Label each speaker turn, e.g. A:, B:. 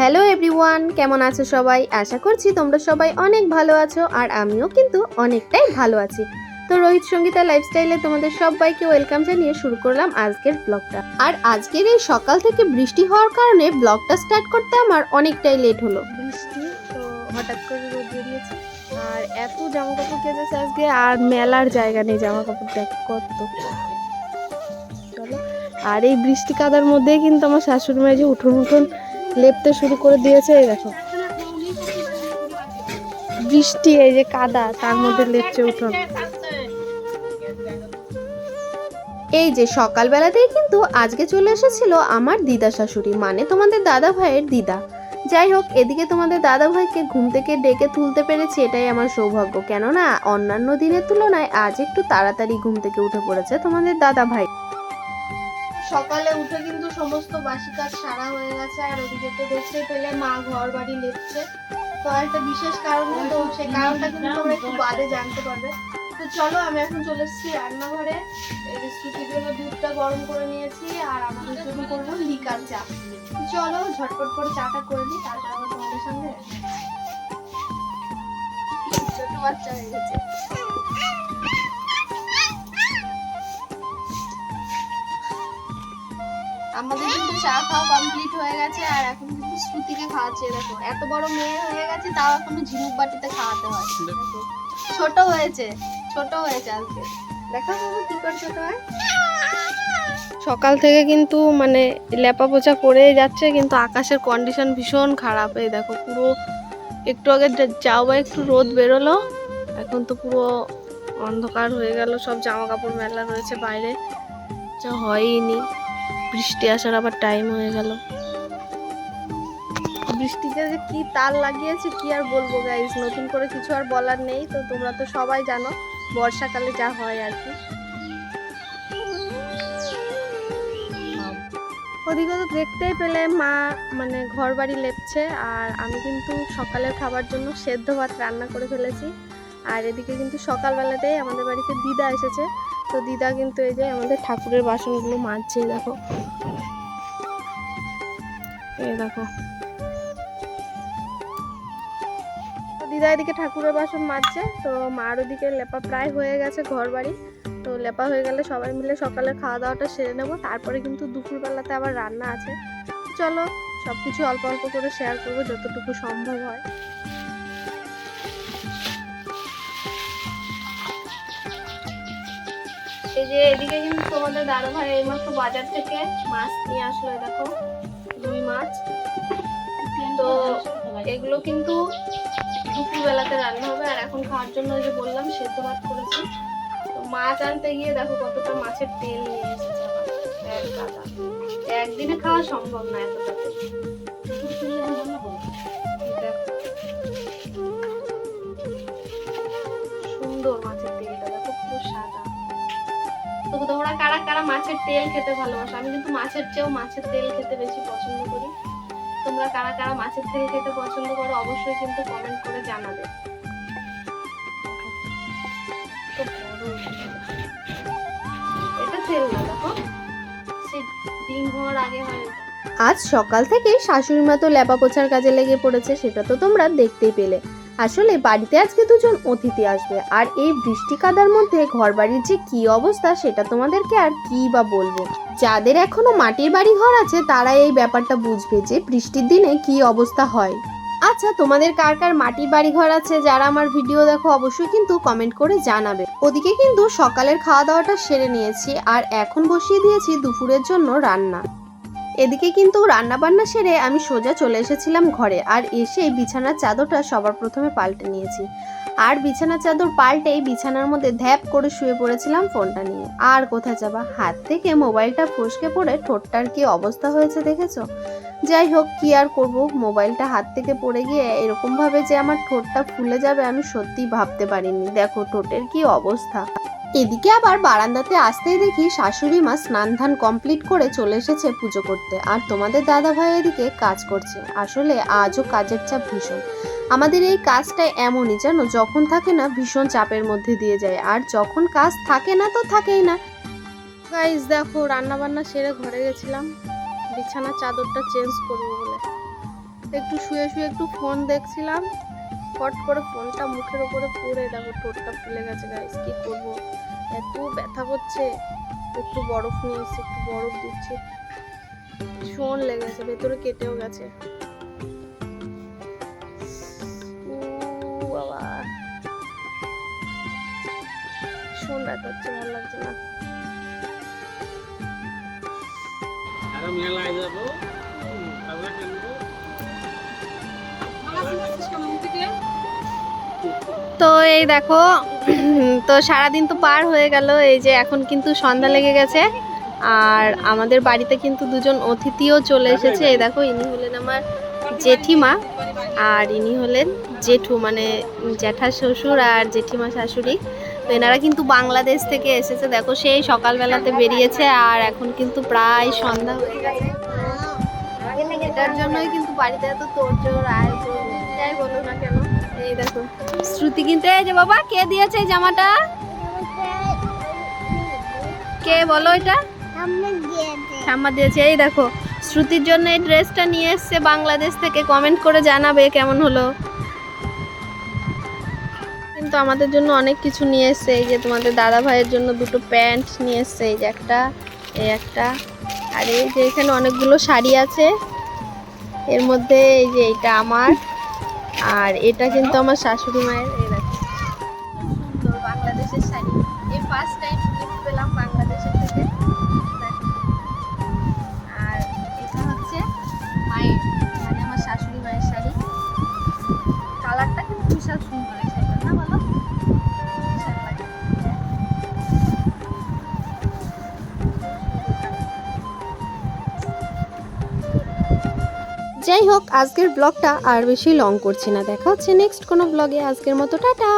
A: Hello everyone, কেমন আছো সবাই? আশা করছি তোমরা সবাই অনেক ভালো আছো আর আমিও কিন্তু অনেকটাই ভালো আছি। তো রোহিত সঙ্গীতা লাইফস্টাইলে তোমাদের সবাইকে ওয়েলকাম জানিয়ে শুরু করলাম আজকের ব্লগটা আর আজকের এই সকাল থেকে বৃষ্টি হওয়ার কারণে ব্লগটা স্টার্ট করতে আমার অনেকটাই লেট হলো। বৃষ্টি, তো হঠাৎ করে রোদ বেরিয়েছে। আর এত জামা কাপড় আজকে, আর মেলার জায়গা নেই জামা কাপড় দেখ কত। আর এই বৃষ্টি কাদার মধ্যে কিন্তু আমার শাশুড়ি মায়ের যে উঠোন উঠোন লেপতে শুরু করে দিয়েছে, এই দেখো। বৃষ্টি, এই যে কাদা, তার মধ্যে লেপচে উঠোন। এই যে সকালবেলাতেই কিন্তু আজকে চলে এসেছিল আমার দিদা শাশুড়ি মানে তোমাদের দাদা ভাইয়ের দিদা। যাই হোক, এদিকে তোমাদের দাদা ভাইকে ঘুম থেকে ডেকে তুলতে পেরেছি, এটাই আমার সৌভাগ্য। কেননা, অন্যান্য দিনের তুলনায় আজ একটু তাড়াতাড়ি ঘুম থেকে উঠে পড়েছে তোমাদের দাদা ভাই। সকালে উঠে কিন্তু সমস্ত বাসি কাজ সারা হয়ে গেছে, আর ওদিকে তো দেখতেই পেলে মা ঘর বাড়ি লেপছে। তো একটা বিশেষ কারণ তো সেই কারণটা কিন্তু তোমরা একটু বাদে জানতে পারবে। তো চলো, আমি এখন চলে এসেছি রান্নাঘরে। যে জন্য দুধটা গরম করে নিয়েছি, আর আমাদের জন্য করব লিকার চা। চলো, ঝটপট করে চাটা করে নিই, তারপর আবার তোমাদের সঙ্গে ছোট বাচ্চা হয়ে গেছে। আমাদের কিন্তু চা খাওয়া কমপ্লিট হয়ে গেছে আর এখন কিন্তু শ্রুতিকে খাওয়াচ্ছে, দেখো। এত বড় মেয়ে হয়ে গেছে, তাও এখনও ঝিনুক বাটিতে খাওয়াতে হয় ছোট হয়েছে ছোট হয়েছে আজকে। করে সকাল থেকে কিন্তু মানে লেপা পোচা করেই যাচ্ছে, কিন্তু আকাশের কন্ডিশন ভীষণ খারাপ। এই দেখো, পুরো একটু আগে যা- যাও বা একটু রোদ বেরোলো, এখন তো পুরো অন্ধকার হয়ে গেল, সব জামা কাপড় মেলা রয়েছে বাইরে। যা হয়নি বৃষ্টি আসার আবার টাইম হয়ে গেল। বৃষ্টিতে যে কি তার লাগিয়েছে, কি আর বলব গাইজ নতুন করে কিছু আর বলার নেই, তো তোমরা তো সবাই জানো, বর্ষাকালে যা হয় আর কি। ওদিকে তো দেখতেই পেলে মা মানে ঘর বাড়ি লেপছে, আর আমি কিন্তু সকালের খাবার জন্য সেদ্ধ ভাত রান্না করে ফেলেছি। আর এদিকে কিন্তু সকালবেলাতেই আমাদের বাড়িতে দিদা এসেছে তো দিদা কিন্তু এই যে আমাদের ঠাকুরের বাসনগুলো মাজছে দেখো। এই দেখো। দিদা এদিকে ঠাকুরের বাসন মাজছে, তো মার ওদিকে লেপা প্রায় হয়ে গেছে ঘর বাড়ি তো লেপা হয়ে গেলে সবাই মিলে সকালে খাওয়া দাওয়াটা সেরে নেব, তারপরে কিন্তু দুপুরবেলাতে আবার রান্না আছে। চলো সব কিছু অল্প অল্প করে শেয়ার করব, যতটুকু সম্ভব হয়। এই যে এদিকে কিন্তু তোমাদের দাদা ভাই এইমাত্র বাজার থেকে মাছ নিয়ে আসলো দেখো, রুই মাছ। তো এগুলো কিন্তু দুপুরবেলাতে রান্না হবে, আর এখন খাওয়ার জন্য যে বললাম, সেদ্ধ ভাত করেছি। তো মাছ আনতে গিয়ে দেখো কতটা মাছের তেল নিয়ে এসেছে। একদিনে খাওয়া সম্ভব না এতটা সুন্দর মাছের কারা কারা মাছের তেল খেতে ভালোবাসো? আমি কিন্তু মাছের চেয়েও মাছের তেল খেতে বেশি পছন্দ করি। তোমরা কারা কারা মাছের তেল খেতে পছন্দ করো, অবশ্যই কিন্তু কমেন্ট করে জানাবে। এটা তেল না, দেখো। আজ সকাল থেকে শাশুড়ি মা তো লেপা পোছার কাজে লেগে পড়েছে, সেটা তো তোমরা দেখতেই পেলে। আসলে বাড়িতে আজকে দুজন অতিথি আসবে, আর এই বৃষ্টি কাদার মধ্যে ঘর বাড়ির যে কি অবস্থা সেটা তোমাদেরকে আর কি বা বলব? যাদের এখনও মাটির বাড়ি ঘর আছে, তারা এই ব্যাপারটা বুঝবে যে বৃষ্টির দিনে কি অবস্থা হয়। আচ্ছা তোমাদের কার কার মাটির বাড়ি ঘর আছে যারা আমার ভিডিও দেখো অবশ্যই কিন্তু কমেন্ট করে জানাবে। ওদিকে কিন্তু সকালের খাওয়া দাওয়াটা সেরে নিয়েছি, আর এখন বসিয়ে দিয়েছি দুপুরের জন্য রান্না। এদিকে কিন্তু রান্না বান্না সেরে আমি সোজা চলে এসেছিলাম ঘরে, আর এসে বিছানার চাদরটা সবার প্রথমে পাল্টে নিয়েছি। আর বিছানার চাদর পাল্টেই বিছানার মধ্যে ধ্যাপ করে শুয়ে পড়েছিলাম ফোনটা নিয়ে। আর কোথায় যাবা? হাত থেকে মোবাইলটা ফসকে পড়ে ঠোঁটটার কি অবস্থা হয়েছে দেখেছ? যাই হোক, কি আর করব? মোবাইলটা হাত থেকে পড়ে গিয়ে এরকমভাবে যে আমার ঠোঁটটা ফুলে যাবে আমি সত্যি ভাবতে পারিনি। দেখো, ঠোঁটের কি অবস্থা। এদিকে আবার বারান্দাতে আসতেই দেখি শাশুড়ি মা স্নান ধান কমপ্লিট করে চলে এসেছে পুজো করতে। আর তোমাদের দাদা ভাই এদিকে কাজ করছে। আসলে আজও কাজের চাপ ভীষণ। আমাদের এই কাজটা এমনই জানো যখন থাকে না ভীষণ চাপের মধ্যে দিয়ে যায়। আর যখন কাজ থাকে না তো থাকেই না। গাইস দেখো রান্না বান্না সেরে ঘরে গেছিলাম। বিছানার চাদরটা চেঞ্জ করব বলে। একটু শুয়ে শুয়ে একটু ফোন দেখছিলাম। ফট করে ফোনটা মুখের উপরে পড়ে দেখো ঠোঁটটা ফুলে গেছে গাইস কি করব? এত ব্যথা করছে একটু বরফ নিয়ে এসে একটু বরফ দিচ্ছে। শোন লেগেছে ভেতরে কেটেও গেছে। বাবা। ভীষণ ব্যথা হচ্ছে ভালো লাগছে না।
B: মেলায় যাব।
A: তো এই দেখো তো সারাদিন তো পার হয়ে গেল এই যে এখন কিন্তু সন্ধ্যা লেগে গেছে। আর আমাদের বাড়িতে কিন্তু দুজন অতিথিও চলে এসেছে। এই দেখো ইনি হলেন আমার জেঠিমা আর ইনি হলেন জেঠু মানে জ্যাঠা শ্বশুর আর জেঠিমা শাশুড়ি। তো এনারা কিন্তু বাংলাদেশ থেকে এসেছে। দেখো সেই সকালবেলাতে বেরিয়েছে আর এখন কিন্তু প্রায় সন্ধ্যা হয়ে গেছে। এটার জন্যই কিন্তু বাড়িতে এত তোড়জোড় আয়োজন যাই বলো না কেন। এই দেখো, শ্রুতি কিনতে যে বাবা, কে দিয়েছে জামাটা? কে বলো এটা? ঠাম্মা দিয়েছে, এই দেখো, শ্রুতির জন্য এই ড্রেসটা নিয়ে এসছে বাংলাদেশ থেকে কমেন্ট করে জানাবে কেমন হলো। কিন্তু আমাদের জন্য অনেক কিছু নিয়ে এসছে, এই যে তোমাদের দাদা ভাইয়ের জন্য দুটো প্যান্ট নিয়ে এসছে, এই যে একটা, এই একটা, আর এই যে এখানে অনেকগুলো শাড়ি আছে, এর মধ্যে এই যে এটা আমার। আর এটা কিন্তু আমার শাশুড়ি মায়ের যাই হোক, আজকের ব্লগটা আর বেশি লং করছি না। দেখা হচ্ছে নেক্সট কোনো ব্লগে আজকের মতো, টাটা!